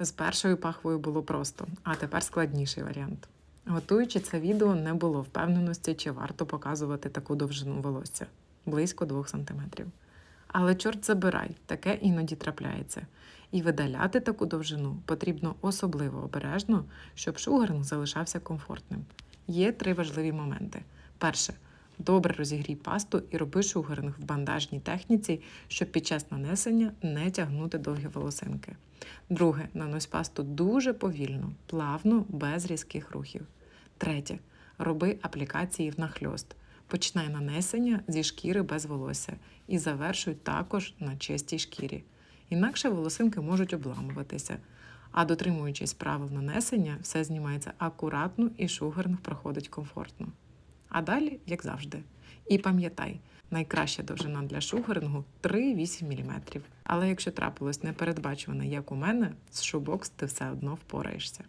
З першою пахвою було просто, а тепер складніший варіант. Готуючи це відео, не було впевненості, чи варто показувати таку довжину волосся близько 2 см. Але чорт забирай, таке іноді трапляється. І видаляти таку довжину потрібно особливо обережно, щоб шугаринг залишався комфортним. Є три важливі моменти. Перше, добре розігрій пасту і роби шугаринг в бандажній техніці, щоб під час нанесення не тягнути довгі волосинки. Друге, нанось пасту дуже повільно, плавно, без різких рухів. Третє, роби аплікації внахльост. Починай нанесення зі шкіри без волосся і завершуй також на чистій шкірі. Інакше волосинки можуть обламуватися. А дотримуючись правил нанесення, все знімається акуратно і шугаринг проходить комфортно. А далі, як завжди. І пам'ятай, найкраща довжина для шугарингу 3-8 мм. Але якщо трапилось непередбачуване, як у мене, з шубокс ти все одно впораєшся.